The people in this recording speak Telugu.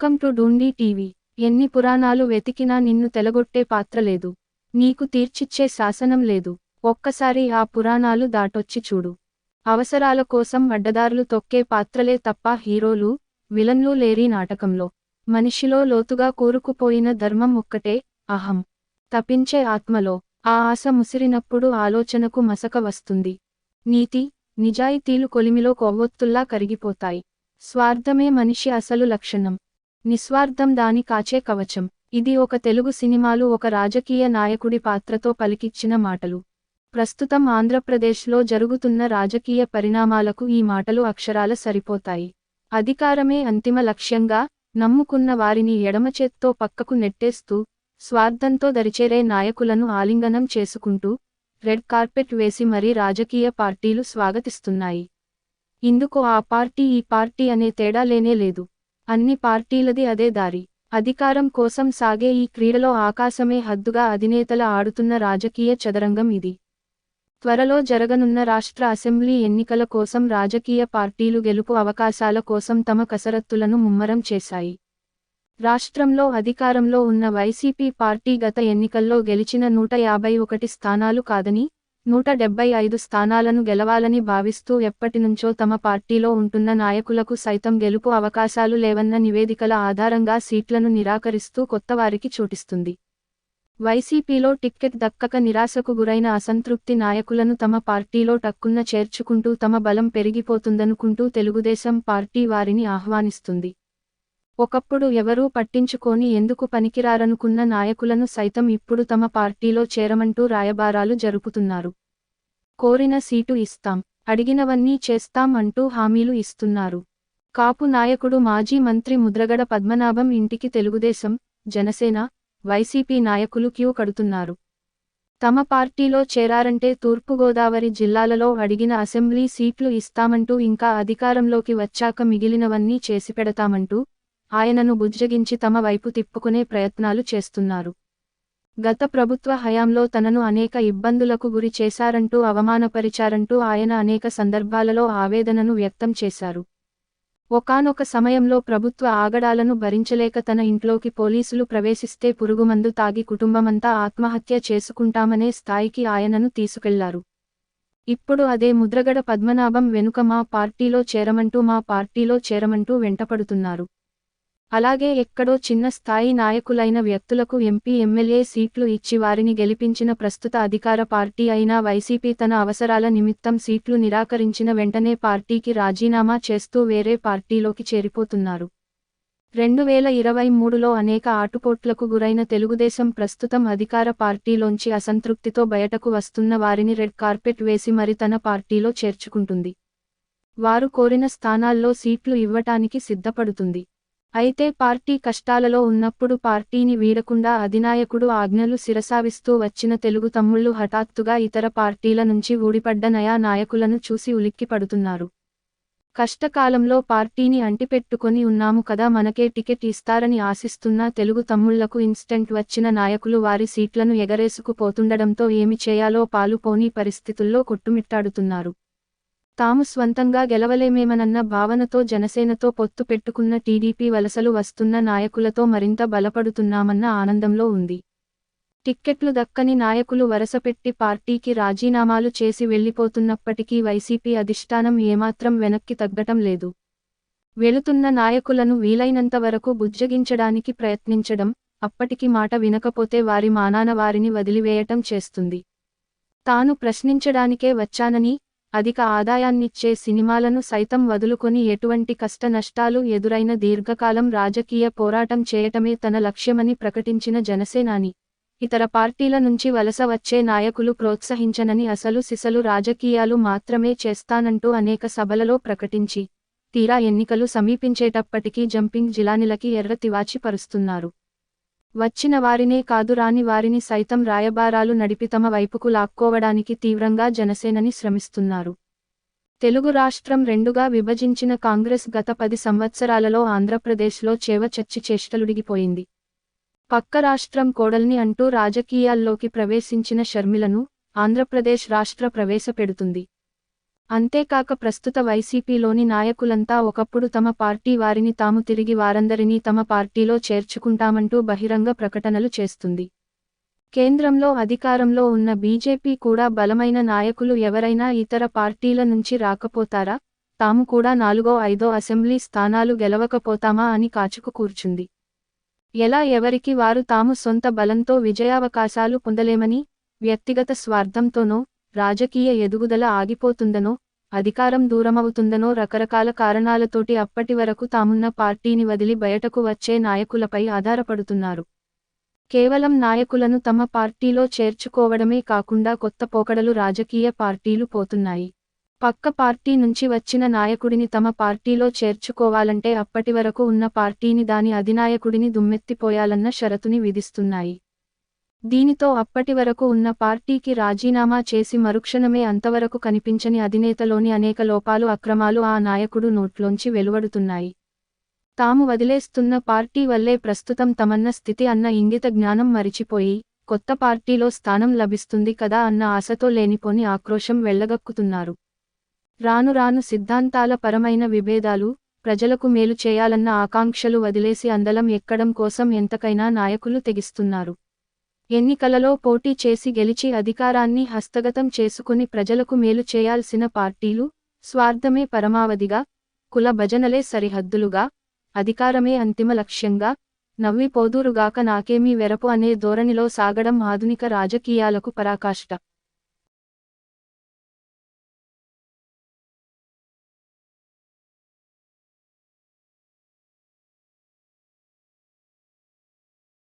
వెల్కమ్ టు డూండీ టీవీ ఎన్ని పురాణాలు వెతికినా నిన్ను తెలగొట్టే పాత్ర లేదు. నీకు తీర్చిచ్చే శాసనం లేదు. ఒక్కసారి ఆ పురాణాలు దాటొచ్చి చూడు. అవసరాల కోసం అడ్డదారులు తొక్కే పాత్రలే తప్ప హీరోలు విలన్లు లేరి నాటకంలో. మనిషిలో లోతుగా కూరుకుపోయిన ధర్మం ఒక్కటే అహం. తపించే ఆత్మలో ఆ ఆశ ముసిరినప్పుడు ఆలోచనకు మసక వస్తుంది. నీతి నిజాయితీలు కొలిమిలో కొవ్వొత్తుల్లా కరిగిపోతాయి. స్వార్థమే మనిషి అసలు లక్షణం. నిస్వార్థం దాని కాచే కవచం. ఇది ఒక తెలుగు సినిమాలు ఒక రాజకీయ నాయకుడి పాత్రతో పలికిచ్చిన మాటలు. ప్రస్తుతం ఆంధ్రప్రదేశ్లో జరుగుతున్న రాజకీయ పరిణామాలకు ఈ మాటలు అక్షరాల సరిపోతాయి. అధికారమే అంతిమ లక్ష్యంగా నమ్ముకున్న వారిని ఎడమచేత్తో పక్కకు నెట్టేస్తూ స్వార్థంతో దరిచేరే నాయకులను ఆలింగనం చేసుకుంటూ రెడ్ కార్పెట్ వేసి మరీ రాజకీయ పార్టీలు స్వాగతిస్తున్నాయి. ఇందుకు ఆ పార్టీ ఈ పార్టీ అనే తేడా లేనే లేదు. అన్ని పార్టీలది అదే దారి. అధికారం కోసం సాగే ఈ క్రీడలో ఆకాశమే హద్దుగా అధినేతల ఆడుతున్న రాజకీయ చదరంగం ఇది. త్వరలో జరగనున్న రాష్ట్ర అసెంబ్లీ ఎన్నికల కోసం రాజకీయ పార్టీలు గెలుపు అవకాశాల కోసం తమ కసరత్తులను ముమ్మరం చేశాయి. రాష్ట్రంలో అధికారంలో ఉన్న వైసీపీ పార్టీ గత ఎన్నికల్లో గెలిచిన నూట యాభై ఒకటి స్థానాలు కాదని నూట డెబ్బై ఐదు స్థానాలను గెలవాలని భావిస్తూ ఎప్పటినుంచో తమ పార్టీలో ఉంటున్న నాయకులకు సైతం గెలుపు అవకాశాలు లేవన్న నివేదికల ఆధారంగా సీట్లను నిరాకరిస్తూ కొత్తవారికి చోటిస్తుంది. వైసీపీలో టిక్కెట్ దక్కక నిరాశకు గురైన అసంతృప్తి నాయకులను తమ పార్టీలో టక్కున్న చేర్చుకుంటూ తమ బలం పెరిగిపోతుందనుకుంటూ తెలుగుదేశం పార్టీ వారిని ఆహ్వానిస్తుంది. ఒకప్పుడు ఎవరూ పట్టించుకోని ఎందుకు పనికిరారనుకున్న నాయకులను సైతం ఇప్పుడు తమ పార్టీలో చేరమంటూ రాయబారాలు జరుపుతున్నారు. కోరిన సీటు ఇస్తాం అడిగినవన్నీ చేస్తాం అంటూ హామీలు ఇస్తున్నారు. కాపు నాయకుడు మాజీ మంత్రి ముద్రగడ పద్మనాభం ఇంటికి తెలుగుదేశం జనసేన వైసీపీ నాయకులు క్యూ కడుతున్నారు. తమ పార్టీలో చేరారంటే తూర్పుగోదావరి జిల్లాలలో అడిగిన అసెంబ్లీ సీట్లు ఇస్తామంటూ ఇంకా అధికారంలోకి వచ్చాక మిగిలినవన్నీ చేసిపెడతామంటూ ఆయనను బుజ్జగించి తమ వైపు తిప్పుకునే ప్రయత్నాలు చేస్తున్నారు. గత ప్రభుత్వ హయాంలో తనను అనేక ఇబ్బందులకు గురి చేశారంటూ అవమానపరిచారంటూ ఆయన అనేక సందర్భాలలో ఆవేదనను వ్యక్తం చేశారు. ఒకానొక సమయంలో ప్రభుత్వ ఆగడాలను భరించలేక తన ఇంట్లోకి పోలీసులు ప్రవేశిస్తే పురుగుమందు తాగి కుటుంబమంతా ఆత్మహత్య చేసుకుంటామనే స్థాయికి ఆయనను తీసుకెళ్ళారు. ఇప్పుడు అదే ముద్రగడ పద్మనాభం వెనుక మా పార్టీలో చేరమంటూ మా పార్టీలో చేరమంటూ వెంటపడుతున్నారు. అలాగే ఎక్కడో చిన్న స్థాయి నాయకులైన వ్యక్తులకు ఎంపీ ఎమ్మెల్యే సీట్లు ఇచ్చి వారిని గెలిపించిన ప్రస్తుత అధికార పార్టీ అయిన వైసీపీ తన అవసరాల నిమిత్తం సీట్లు నిరాకరించిన వెంటనే పార్టీకి రాజీనామా చేస్తూ వేరే పార్టీలోకి చేరిపోతున్నారు. రెండు వేల ఇరవై మూడులో అనేక ఆటుపోట్లకు గురైన తెలుగుదేశం ప్రస్తుతం అధికార పార్టీలోంచి అసంతృప్తితో బయటకు వస్తున్న వారిని రెడ్ కార్పెట్ వేసి మరి తన పార్టీలో చేర్చుకుంటుంది. వారు కోరిన స్థానాల్లో సీట్లు ఇవ్వటానికి సిద్ధపడుతుంది. అయితే పార్టీ కష్టాలలో ఉన్నప్పుడు పార్టీని వీడకుండా అధినాయకుడు ఆజ్ఞలు శిరసావిస్తూ వచ్చిన తెలుగు తమ్ముళ్ళు హఠాత్తుగా ఇతర పార్టీల నుంచి ఊడిపడ్డ నయా నాయకులను చూసి ఉలిక్కిపడుతున్నారు కష్టకాలంలో పార్టీని అంటిపెట్టుకొని ఉన్నాము కదా మనకే టికెట్ ఇస్తారని ఆశిస్తున్న తెలుగు తమ్ముళ్ళకు ఇన్స్టెంట్ వచ్చిన నాయకులు వారి సీట్లను ఎగరేసుకుపోతుండడంతో ఏమి చేయాలో పాలుపోని పరిస్థితుల్లో కొట్టుమిట్టాడుతున్నారు. తాము స్వంతంగా గెలవలేమేమనన్న భావనతో జనసేనతో పొత్తు పెట్టుకున్న టీడీపీ వలసలు వస్తున్న నాయకులతో మరింత బలపడుతున్నామన్న ఆనందంలో ఉంది. టిక్కెట్లు దక్కని నాయకులు వరసపెట్టి పార్టీకి రాజీనామాలు చేసి వెళ్ళిపోతున్నప్పటికీ వైసీపీ అధిష్టానం ఏమాత్రం వెనక్కి తగ్గటం లేదు. వెళుతున్న నాయకులను వీలైనంత వరకు బుజ్జగించడానికి ప్రయత్నించడం అప్పటికి మాట వినకపోతే వారి మానాన వారిని వదిలివేయటం చేస్తుంది. తాను ప్రశ్నించడానికే వచ్చానని అధిక ఆదాయాన్నిచ్చే సినిమాలను సైతం వదులుకొని ఎటువంటి కష్ట నష్టాలు ఎదురైన దీర్ఘకాలం రాజకీయ పోరాటం చేయటమే తన లక్ష్యమని ప్రకటించిన జనసేనాని. ఇతర పార్టీల నుంచి వలస వచ్చే నాయకులు ప్రోత్సహించనని అసలు సిసలు రాజకీయాలు మాత్రమే చేస్తానంటూ అనేక సభలలో ప్రకటించి తీరా ఎన్నికలు సమీపించేటప్పటికీ జంపింగ్ జిలానిలకి ఎర్ర తివాచి పరుస్తున్నారు. వచ్చిన వారినే కాదు రాని వారిని సైతం రాయబారాలు నడిపి తమ వైపుకు లాక్కోవడానికి తీవ్రంగా జనసేనని శ్రమిస్తున్నారు. తెలుగు రాష్ట్రం రెండుగా విభజించిన కాంగ్రెస్ గత పది సంవత్సరాలలో ఆంధ్రప్రదేశ్లో చేవ చచ్చి చేష్టలుడిగిపోయింది. పక్క రాష్ట్రం కోడల్ని అంటూ రాజకీయాల్లోకి ప్రవేశించిన షర్మిలను ఆంధ్రప్రదేశ్ రాష్ట్ర ప్రవేశపెడుతుంది. అంతేకాక ప్రస్తుత వైసీపీలోని నాయకులంతా ఒకప్పుడు తమ పార్టీ వారిని తాము తిరిగి వారందరినీ తమ పార్టీలో చేర్చుకుంటామంటూ బహిరంగ ప్రకటనలు చేస్తుంది. కేంద్రంలో అధికారంలో ఉన్న బీజేపీ కూడా బలమైన నాయకులు ఎవరైనా ఇతర పార్టీల నుంచి రాకపోతారా? తాము కూడా నాలుగో ఐదో అసెంబ్లీ స్థానాలు గెలవకపోతామా అని కాచుకు కూర్చుంది. ఎలా ఎవరికి వారు తాము సొంత బలంతో విజయావకాశాలు పొందలేమని వ్యక్తిగత స్వార్థంతోనో రాజకీయ ఎదుగుదల ఆగిపోతుందనో అధికారం దూరమవుతుందనో రకరకాల కారణాలతోటి అప్పటి వరకు తామున్న పార్టీని వదిలి బయటకు వచ్చే నాయకులపై ఆధారపడుతున్నారు. కేవలం నాయకులను తమ పార్టీలో చేర్చుకోవడమే కాకుండా కొత్త పోకడలు రాజకీయ పార్టీలు పోతున్నాయి. పక్క పార్టీ నుంచి వచ్చిన నాయకుడిని తమ పార్టీలో చేర్చుకోవాలంటే అప్పటి వరకు ఉన్న పార్టీని దాని అధినాయకుడిని దుమ్మెత్తిపోయాలన్న షరతుని విధిస్తున్నాయి. దీనితో అప్పటి వరకు ఉన్న పార్టీకి రాజీనామా చేసి మరుక్షణమే అంతవరకు కనిపించని అధినేతలోని అనేక లోపాలు అక్రమాలు ఆ నాయకుడు నోట్లోంచి వెలువడుతున్నాయి. తాము వదిలేస్తున్న పార్టీ వల్లే ప్రస్తుతం తమన్న స్థితి అన్న ఇంగిత జ్ఞానం మరిచిపోయి కొత్త పార్టీలో స్థానం లభిస్తుంది కదా అన్న ఆశతో లేనిపోని ఆక్రోశం వెళ్ళగక్కుతున్నారు. రాను రాను సిద్ధాంతాల పరమైన విభేదాలు ప్రజలకు మేలు చేయాలన్న ఆకాంక్షలు వదిలేసి అందలం ఎక్కడం కోసం ఎంతకైనా నాయకులు తెగిస్తున్నారు. ఎన్నికలలో పోటీ చేసి గెలిచి అధికారాన్ని హస్తగతం చేసుకుని ప్రజలకు మేలు చేయాల్సిన పార్టీలు స్వార్థమే పరమావధిగా కుల భజనలే సరిహద్దులుగా అధికారమే అంతిమ లక్ష్యంగా నవ్విపోదురుగాక నాకేమీ వెరపు అనే ధోరణిలో సాగడం ఆధునిక రాజకీయాలకు పరాకాష్ట.